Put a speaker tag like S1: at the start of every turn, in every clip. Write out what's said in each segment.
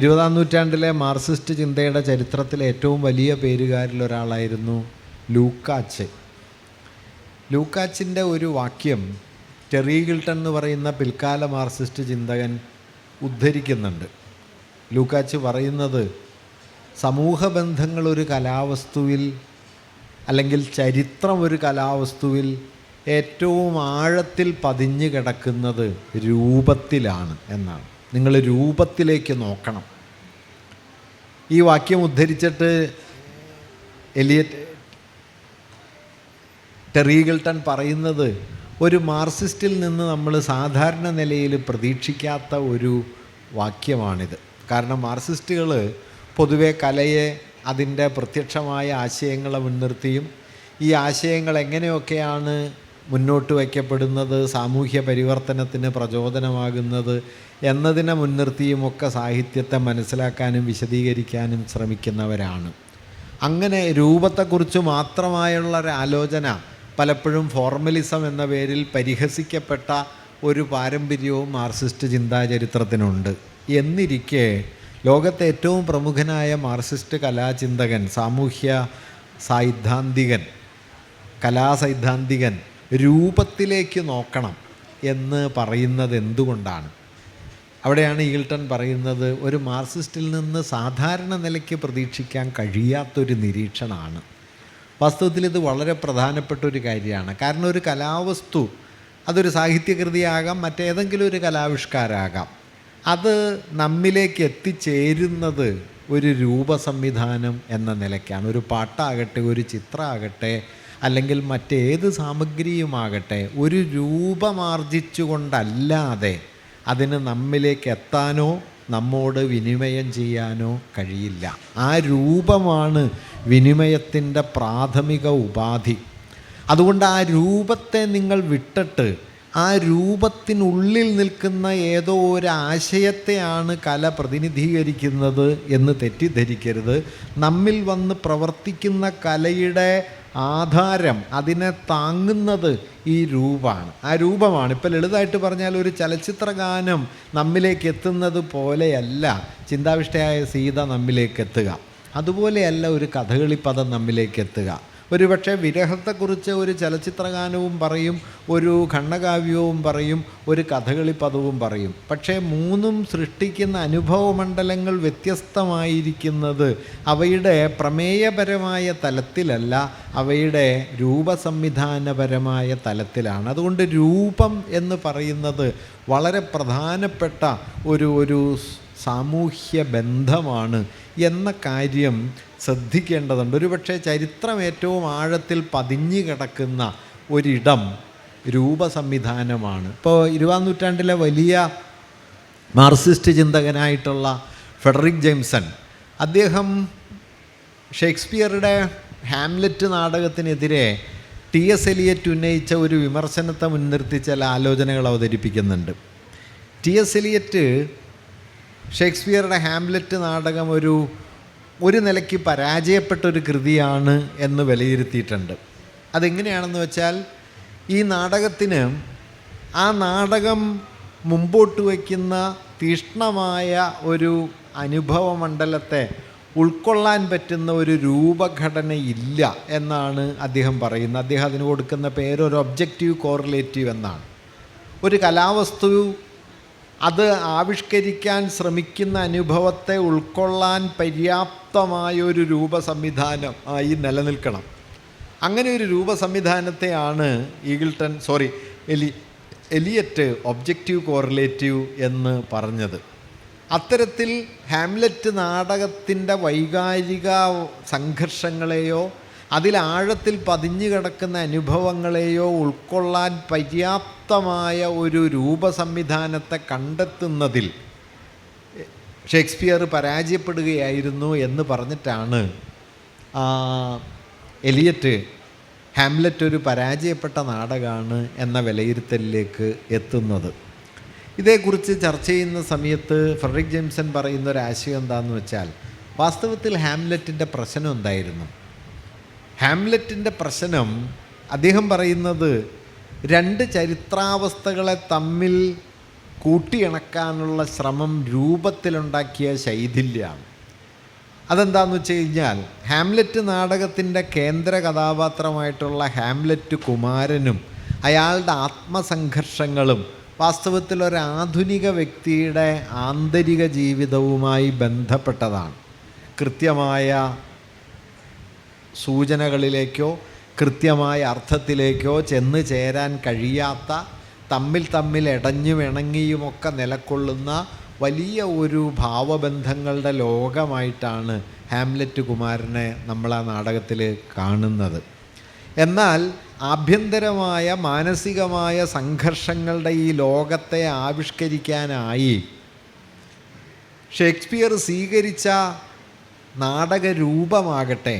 S1: ഇരുപതാം നൂറ്റാണ്ടിലെ മാർക്സിസ്റ്റ് ചിന്തയുടെ ചരിത്രത്തിലെ ഏറ്റവും വലിയ പേരുകാരിൽ ഒരാളായിരുന്നു ലൂക്കാച്ച്. ലൂക്കാച്ചിന്റെ ഒരു വാക്യം ടെറി ഗിൽട്ടൺ എന്ന് പറയുന്ന പിൽക്കാല മാർക്സിസ്റ്റ് ചിന്തകൻ ഉദ്ധരിക്കുന്നുണ്ട്. ലൂക്കാച്ച് പറയുന്നത് സമൂഹ ബന്ധങ്ങൾ ഒരു കലാവസ്തുവിൽ അല്ലെങ്കിൽ ചരിത്രം ഒരു കലാവസ്തുവിൽ ഏറ്റവും ആഴത്തിൽ പതിഞ്ഞു കിടക്കുന്നത് രൂപത്തിലാണ് എന്നാണ്. നിങ്ങൾ രൂപത്തിലേക്ക് നോക്കണം. ഈ വാക്യം ഉദ്ധരിച്ചിട്ട് എലിയറ്റ് ടെറീഗിൾട്ടൺ പറയുന്നത് ഒരു മാർസിസ്റ്റിൽ നിന്ന് നമ്മൾ സാധാരണ നിലയിൽ പ്രതീക്ഷിക്കാത്ത ഒരു വാക്യമാണിത്. കാരണം മാർസിസ്റ്റുകൾ പൊതുവെ കലയെ അതിന്റെ പ്രത്യക്ഷമായ ആശയങ്ങളെ മുൻനിർത്തിയും ഈ ആശയങ്ങൾ എങ്ങനെയൊക്കെയാണ് മുന്നോട്ട് വയ്ക്കപ്പെടുന്നത് സാമൂഹ്യ പരിവർത്തനത്തിന് പ്രചോദനമാകുന്നത് എന്നതിനെ മുൻനിർത്തിയുമൊക്കെ സാഹിത്യത്തെ മനസ്സിലാക്കാനും വിശദീകരിക്കാനും ശ്രമിക്കുന്നവരാണ്. അങ്ങനെ രൂപത്തെക്കുറിച്ച് മാത്രമായുള്ള ഒരു ആലോചന പലപ്പോഴും ഫോർമലിസം എന്ന പേരിൽ പരിഹസിക്കപ്പെട്ട ഒരു പാരമ്പര്യവും മാർസിസ്റ്റ് ചിന്താചരിത്രത്തിനുണ്ട്. എന്നിരിക്കെ ലോകത്തെ ഏറ്റവും പ്രമുഖനായ മാർസിസ്റ്റ് കലാചിന്തകൻ സാമൂഹ്യ സൈദ്ധാന്തികൻ കലാസൈദ്ധാന്തികൻ രൂപത്തിലേക്ക് നോക്കണം എന്ന് പറയുന്നത് എന്തുകൊണ്ടാണ് അവിടെയാണ് ഈൽട്ടൺ പറയുന്നത് ഒരു മാർസിസ്റ്റിൽ നിന്ന് സാധാരണ നിലയ്ക്ക് പ്രതീക്ഷിക്കാൻ കഴിയാത്തൊരു നിരീക്ഷണമാണ്. വാസ്തവത്തിൽ ഇത് വളരെ പ്രധാനപ്പെട്ട ഒരു കാര്യമാണ്. കാരണം ഒരു കലാവസ്തു അതൊരു സാഹിത്യകൃതിയാകാം മറ്റേതെങ്കിലും ഒരു കലാവിഷ്കാരാകാം. അത് നമ്മിലേക്ക് എത്തിച്ചേരുന്നത് ഒരു രൂപസംവിധാനം എന്ന നിലയ്ക്കാണ്. ഒരു പാട്ടാകട്ടെ ഒരു ചിത്രമാകട്ടെ അല്ലെങ്കിൽ മറ്റേത് സാമഗ്രിയുമാകട്ടെ ഒരു രൂപമാർജിച്ചുകൊണ്ടല്ലാതെ അതിന് നമ്മിലേക്ക് എത്താനോ നമ്മോട് വിനിമയം ചെയ്യാനോ കഴിയില്ല. ആ രൂപമാണ് വിനിമയത്തിന്റെ പ്രാഥമിക ഉപാധി. അതുകൊണ്ട് ആ രൂപത്തെ നിങ്ങൾ വിട്ടിട്ട് ആ രൂപത്തിനുള്ളിൽ നിൽക്കുന്ന ഏതോ ഒരു ആശയത്തെയാണ് കല പ്രതിനിധീകരിക്കുന്നത് എന്ന് തെറ്റിദ്ധരിക്കരുത്. നമ്മിൽ വന്ന് പ്രവർത്തിക്കുന്ന കലയുടെ ആധാരം അതിനെ താങ്ങുന്നത് ഈ രൂപമാണ്. ആ രൂപമാണ്. ഇപ്പോൾ ലളിതമായിട്ട് പറഞ്ഞാൽ ഒരു ചലച്ചിത്ര ഗാനം നമ്മിലേക്ക് എത്തുന്നത് പോലെയല്ല. ചിന്താവിഷ്ടയായ സീത നമ്മിലേക്ക് എത്തുക. അതുപോലെയല്ല ഒരു കഥകളി പദം നമ്മിലേക്ക് എത്തുക. ഒരുപക്ഷെ വിരഹത്തെക്കുറിച്ച് ഒരു ചലച്ചിത്രഗാനവും പറയും ഒരു ഖണ്ഡകാവ്യവും പറയും ഒരു കഥകളി പദവും പറയും. പക്ഷേ മൂന്നും സൃഷ്ടിക്കുന്ന അനുഭവമണ്ഡലങ്ങൾ വ്യത്യസ്തമായിരിക്കുന്നത് അവയുടെ പ്രമേയപരമായ തലത്തിലല്ല അവയുടെ രൂപസംവിധാനപരമായ തലത്തിലാണ്. അതുകൊണ്ട് രൂപം എന്ന് പറയുന്നത് വളരെ പ്രധാനപ്പെട്ട ഒരു ഒരു സാമൂഹ്യ ബന്ധമാണ് എന്ന കാര്യം ശ്രദ്ധിക്കേണ്ടതുണ്ട്. ഒരുപക്ഷെ ചരിത്രം ഏറ്റവും ആഴത്തിൽ പതിഞ്ഞു കിടക്കുന്ന ഒരിടം രൂപസംവിധാനമാണ്. ഇപ്പോൾ ഇരുപതാം നൂറ്റാണ്ടിലെ വലിയ മാർസിസ്റ്റ് ചിന്തകനായിട്ടുള്ള ഫെഡറിക് ജെയിംസൺ അദ്ദേഹം ഷേക്സ്പിയറുടെ ഹാംലെറ്റ് നാടകത്തിനെതിരെ ടി എസ് എലിയറ്റ് ഉന്നയിച്ച ഒരു വിമർശനത്തെ മുൻനിർത്തി ചില ആലോചനകൾ അവതരിപ്പിക്കുന്നുണ്ട്. ടി എസ് എലിയറ്റ് ഷേക്സ്പിയറുടെ ഹാംലെറ്റ് നാടകം ഒരു ഒരു നിലയ്ക്ക് പരാജയപ്പെട്ട ഒരു കൃതിയാണ് എന്ന് വിലയിരുത്തിയിട്ടുണ്ട്. അതെങ്ങനെയാണെന്ന് വെച്ചാൽ ഈ നാടകത്തിന് ആ നാടകം മുമ്പോട്ട് വയ്ക്കുന്ന തീഷ്ണമായ ഒരു അനുഭവ മണ്ഡലത്തെ ഉൾക്കൊള്ളാൻ പറ്റുന്ന ഒരു രൂപഘടന ഇല്ല എന്നാണ് അദ്ദേഹം പറയുന്നത്. അദ്ദേഹം അതിന് കൊടുക്കുന്ന പേര് ഒരു ഒബ്ജക്റ്റീവ് കോറിലേറ്റീവ് എന്നാണ്. ഒരു കലാവസ്തു അത് ആവിഷ്കരിക്കാൻ ശ്രമിക്കുന്ന അനുഭവത്തെ ഉൾക്കൊള്ളാൻ പര്യാപ്തമായൊരു രൂപ സംവിധാനം ആയി നിലനിൽക്കണം. അങ്ങനെ ഒരു രൂപ സംവിധാനത്തെയാണ് Eagleton sorry Eli Eliot objective correlative എന്ന് പറഞ്ഞത്. അത്തരത്തിൽ ഹാംലെറ്റ് നാടകത്തിന്റെ വൈകാരിക സംഘർഷങ്ങളെയോ അതിൽ ആഴത്തിൽ പതിഞ്ഞു കിടക്കുന്ന അനുഭവങ്ങളെയോ ഉൾക്കൊള്ളാൻ പര്യാപ്തമായ ഒരു രൂപസംവിധാനത്തെ കണ്ടെത്തുന്നതിൽ ഷേക്സ്പിയർ പരാജയപ്പെടുകയായിരുന്നു എന്ന് പറഞ്ഞിട്ടാണ് എലിയറ്റ് ഹാംലറ്റ് ഒരു പരാജയപ്പെട്ട നാടകമാണ് എന്ന വിലയിരുത്തലിലേക്ക് എത്തുന്നത്. ഇതേക്കുറിച്ച് ചർച്ച ചെയ്യുന്ന സമയത്ത് ഫ്രെഡറിക് ജെയിംസൺ പറയുന്ന ഒരു ആശയം എന്താണെന്ന് വെച്ചാൽ വാസ്തവത്തിൽ ഹാംലറ്റിന്റെ പ്രശ്നം എന്തായിരുന്നു? ഹാംലറ്റിന്റെ പ്രശ്നം അദ്ദേഹം പറയുന്നത് രണ്ട് ചരിത്രാവസ്ഥകളെ തമ്മിൽ കൂട്ടിയിണക്കാനുള്ള ശ്രമം രൂപത്തിലുണ്ടാക്കിയ ശൈഥില്യമാണ് അതെന്താണെന്ന് വെച്ച് കഴിഞ്ഞാൽ ഹാംലെറ്റ് നാടകത്തിന്റെ കേന്ദ്ര കഥാപാത്രമായിട്ടുള്ള ഹാംലെറ്റ് കുമാരനും അയാളുടെ ആത്മസംഘർഷങ്ങളും വാസ്തവത്തിൽ ഒരു ആധുനിക വ്യക്തിയുടെ ആന്തരിക ജീവിതവുമായി ബന്ധപ്പെട്ടതാണ്. കൃത്യമായ സൂചനകളിലേക്കോ കൃത്യമായ അർത്ഥത്തിലേക്കോ ചെന്ന് ചേരാൻ കഴിയാത്ത തമ്മിൽ തമ്മിൽ ഇടഞ്ഞും ഇണങ്ങിയുമൊക്കെ നിലക്കൊള്ളുന്ന വലിയ ഒരു ഭാവബന്ധങ്ങളുടെ ലോകമായിട്ടാണ് ഹാംലെറ്റ് കുമാരനെ നമ്മൾ ആ നാടകത്തിൽ കാണുന്നത്. എന്നാൽ ആഭ്യന്തരമായ മാനസികമായ സംഘർഷങ്ങളുടെ ഈ ലോകത്തെ ആവിഷ്കരിക്കാനായി ഷേക്സ്പിയർ സ്വീകരിച്ച നാടക രൂപമാകട്ടെ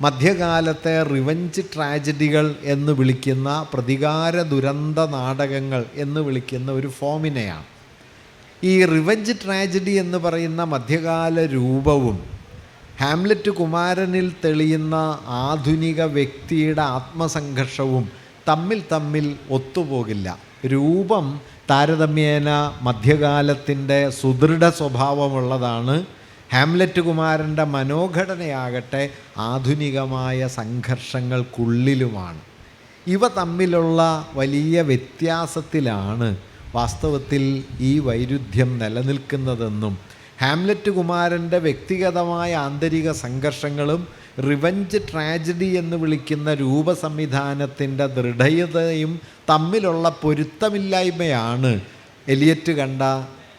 S1: മധ്യകാലത്തെ റിവഞ്ച് ട്രാജഡികൾ എന്ന് വിളിക്കുന്ന പ്രതികാര ദുരന്ത നാടകങ്ങൾ എന്ന് വിളിക്കുന്ന ഒരു ഫോമിനെയാണ്. ഈ റിവഞ്ച് ട്രാജഡി എന്ന് പറയുന്ന മധ്യകാല രൂപവും ഹാംലറ്റ് കുമാരനിൽ തെളിയുന്ന ആധുനിക വ്യക്തിയുടെ ആത്മസംഘർഷവും തമ്മിൽ തമ്മിൽ ഒത്തുപോകില്ല. രൂപം താരതമ്യേന മധ്യകാലത്തിന്റെ സുദൃഢ സ്വഭാവമുള്ളതാണ്. ഹാംലെറ്റ് കുമാരന്റെ മനോഘടനയാകട്ടെ ആധുനികമായ സംഘർഷങ്ങൾക്കുള്ളിലുമാണ്. ഇവ തമ്മിലുള്ള വലിയ വ്യത്യാസത്തിലാണ് വാസ്തവത്തിൽ ഈ വൈരുദ്ധ്യം നിലനിൽക്കുന്നതെന്നും ഹാംലറ്റ് കുമാരന്റെ വ്യക്തിഗതമായ ആന്തരിക സംഘർഷങ്ങളും റിവഞ്ച് ട്രാജഡി എന്ന് വിളിക്കുന്ന രൂപസംവിധാനത്തിന്റെ ദൃഢതയും തമ്മിലുള്ള പൊരുത്തമില്ലായ്മയാണ് എലിയറ്റ് കണ്ട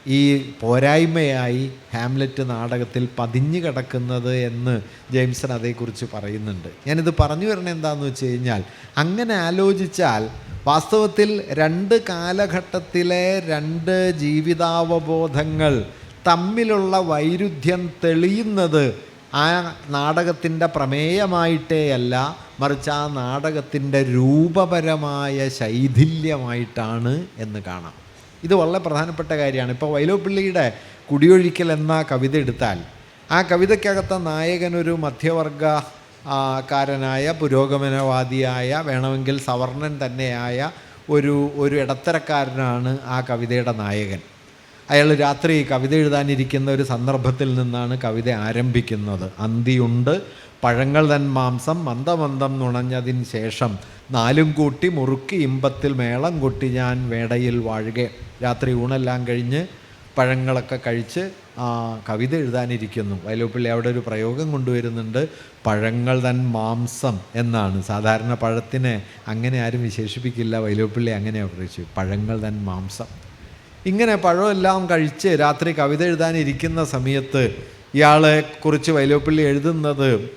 S1: ഈ പോരായ്മയായി ഹാംലെറ്റ് നാടകത്തിൽ പതിഞ്ഞു കിടക്കുന്നത് എന്ന് ജെയിംസൺ അതേക്കുറിച്ച് പറയുന്നുണ്ട്. ഞാനിത് പറഞ്ഞു വരണ എന്താണെന്ന് വെച്ച് കഴിഞ്ഞാൽ അങ്ങനെ ആലോചിച്ചാൽ വാസ്തവത്തിൽ രണ്ട് കാലഘട്ടത്തിലെ രണ്ട് ജീവിതാവബോധങ്ങൾ തമ്മിലുള്ള വൈരുദ്ധ്യം തെളിയുന്നത് ആ നാടകത്തിന്റെ പ്രമേയമായിട്ടേയല്ല മറിച്ച് ആ നാടകത്തിന്റെ രൂപപരമായ ശൈഥില്യമായിട്ടാണ് എന്ന് കാണാം. ഇത് വളരെ പ്രധാനപ്പെട്ട കാര്യമാണ്. ഇപ്പോൾ വൈലോപ്പിള്ളിയുടെ കുടിയൊഴിക്കൽ എന്ന കവിത എടുത്താൽ ആ കവിതയ്ക്കകത്ത നായകനൊരു മധ്യവർഗ കാരനായ പുരോഗമനവാദിയായ വേണമെങ്കിൽ സവർണൻ തന്നെയായ ഒരു ഒരു ഇടത്തരക്കാരനാണ് ആ കവിതയുടെ നായകൻ. അയാൾ രാത്രി കവിത എഴുതാനിരിക്കുന്ന ഒരു സന്ദർഭത്തിൽ നിന്നാണ് കവിത ആരംഭിക്കുന്നത്. അന്തിയുണ്ട് പഴങ്ങൾ തൻ മാംസം മന്ദമന്ദം നുണഞ്ഞതിന് ശേഷം നാലും കൂട്ടി മുറുക്കി ഇമ്പത്തിൽ മേളം കൊട്ടി ഞാൻ വേടയിൽ വാഴുക. രാത്രി ഊണെല്ലാം കഴിഞ്ഞ് പഴങ്ങളൊക്കെ കഴിച്ച് കവിത എഴുതാനിരിക്കുന്നു. വയലോപ്പിള്ളി അവിടെ ഒരു പ്രയോഗം കൊണ്ടുവരുന്നുണ്ട്. പഴങ്ങൾ തൻ മാംസം എന്നാണ്. സാധാരണ പഴത്തിനെ അങ്ങനെ ആരും വിശേഷിപ്പിക്കില്ല. വയലോപ്പിള്ളി അങ്ങനെ പ്രയോഗിച്ചു പഴങ്ങൾ തൻ മാംസം. ഇങ്ങനെ പഴമെല്ലാം കഴിച്ച് രാത്രി കവിത എഴുതാനിരിക്കുന്ന സമയത്ത് ഇയാളെ കുറിച്ച് വൈലോപ്പിള്ളി എഴുതുന്നത്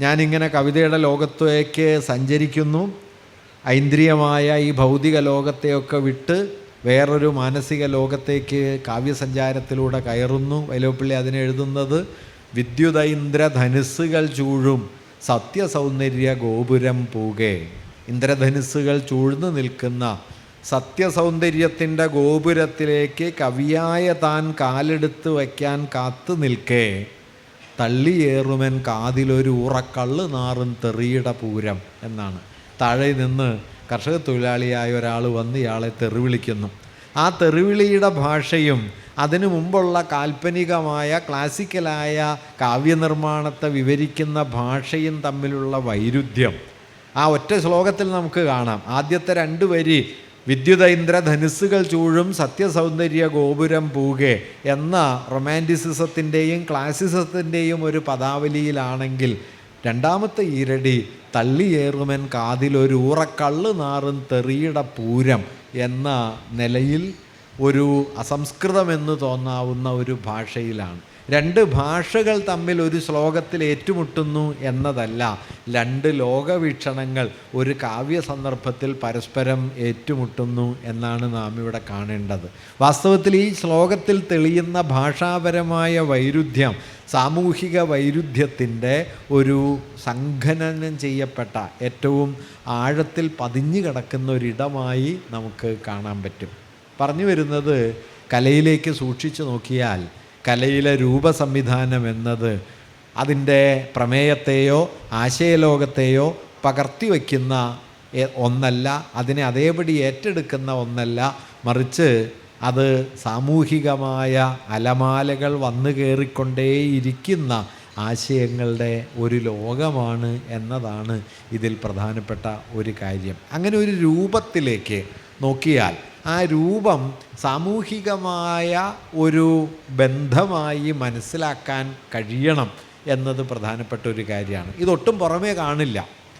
S1: ഞാനിങ്ങനെ കവിതയുടെ ലോകത്തേക്ക് സഞ്ചരിക്കുന്നു. ഐന്ദ്രിയമായ ഈ ഭൗതിക ലോകത്തെയൊക്കെ വിട്ട് വേറൊരു മാനസിക ലോകത്തേക്ക് കാവ്യസഞ്ചാരത്തിലൂടെ കയറുന്നു. വൈലോപ്പിള്ളി അതിനെ എഴുതുന്നത് വിദ്യുതൈന്ദ്ര വിദ്യുതൈന്ദ്രധനുസ്സുകൾ ചൂഴും സത്യസൗന്ദര്യ ഗോപുരം പൂകെ. ഇന്ദ്രധനുസ്സുകൾ ചൂഴ്ന്നു നിൽക്കുന്ന സത്യസൗന്ദര്യത്തിന്റെ ഗോപുരത്തിലേക്ക് കവിയായ താൻ കാലെടുത്ത് വയ്ക്കാൻ കാത്തു നിൽക്കേ. തള്ളിയേറുമൻ കാതിലൊരു ഉറക്കള്ള് നാറും തെറിയുടെ പൂരം എന്നാണ്. താഴെ നിന്ന് കർഷക തൊഴിലാളിയായ ഒരാൾ വന്ന് ഇയാളെ തെറിവിളിക്കുന്നു. ആ തെറിവിളിയുടെ ഭാഷയും അതിനു മുമ്പുള്ള കാൽപ്പനികമായ ക്ലാസിക്കലായ കാവ്യനിർമ്മാണത്തെ വിവരിക്കുന്ന ഭാഷയും തമ്മിലുള്ള വൈരുദ്ധ്യം. ആ ഒറ്റ ശ്ലോകത്തിൽ നമുക്ക് കാണാം. ആദ്യത്തെ രണ്ട് വരി വിദ്യുത ഇന്ദ്രധനുസ്സുകൾ ചൂഴും സത്യസൗന്ദര്യ ഗോപുരം പൂകെ എന്ന റൊമാന്റിസിസത്തിന്റെയും ക്ലാസിസത്തിന്റെയും ഒരു പദാവലിയിലാണെങ്കിൽ രണ്ടാമത്തെ ഈരടി തള്ളിയേറുമൻ കാതിലൊരു ഊറക്കള്ള് നാറും തെറിയുടെ പൂരം എന്ന നിലയിൽ ഒരു അസംസ്കൃതമെന്ന് തോന്നാവുന്ന ഒരു ഭാഷയിലാണ്. രണ്ട് ഭാഷകൾ തമ്മിൽ ഒരു ശ്ലോകത്തിൽ ഏറ്റുമുട്ടുന്നു എന്നതല്ല. രണ്ട് ലോകവീക്ഷണങ്ങൾ ഒരു കാവ്യ സന്ദർഭത്തിൽ പരസ്പരം ഏറ്റുമുട്ടുന്നു എന്നാണ് നാം ഇവിടെ കാണേണ്ടത്. വാസ്തവത്തിൽ ഈ ശ്ലോകത്തിൽ തെളിയുന്ന ഭാഷാപരമായ വൈരുദ്ധ്യം സാമൂഹിക വൈരുദ്ധ്യത്തിന്റെ ഒരു സംഘനനം ചെയ്യപ്പെട്ട ഏറ്റവും ആഴത്തിൽ പതിഞ്ഞു കിടക്കുന്ന ഒരിടമായി നമുക്ക് കാണാൻ പറ്റും. പറഞ്ഞു വരുന്നത് കലയിലേക്ക് സൂക്ഷിച്ചു നോക്കിയാൽ കലയിലെ രൂപസംവിധാനം എന്നത് അതിന്റെ പ്രമേയത്തെയോ ആശയലോകത്തെയോ പകർത്തി വയ്ക്കുന്ന ഒന്നല്ല അതിനെ അതേപടി ഏറ്റെടുക്കുന്ന ഒന്നല്ല മറിച്ച് അത് സാമൂഹികമായ അലമാലകൾ വന്നു കയറിക്കൊണ്ടേയിരിക്കുന്ന ആശയങ്ങളുടെ ഒരു ലോകമാണ് എന്നതാണ് ഇതിൽ പ്രധാനപ്പെട്ട ഒരു കാര്യം. അങ്ങനെ ഒരു രൂപത്തിലേക്ക് നോക്കിയാൽ ആ രൂപം സാമൂഹികമായ ഒരു ബന്ധമായി മനസ്സിലാക്കാൻ കഴിയണം എന്നത് പ്രധാനപ്പെട്ട ഒരു കാര്യമാണ്. ഇതൊട്ടും പുറമേ കാണില്ല.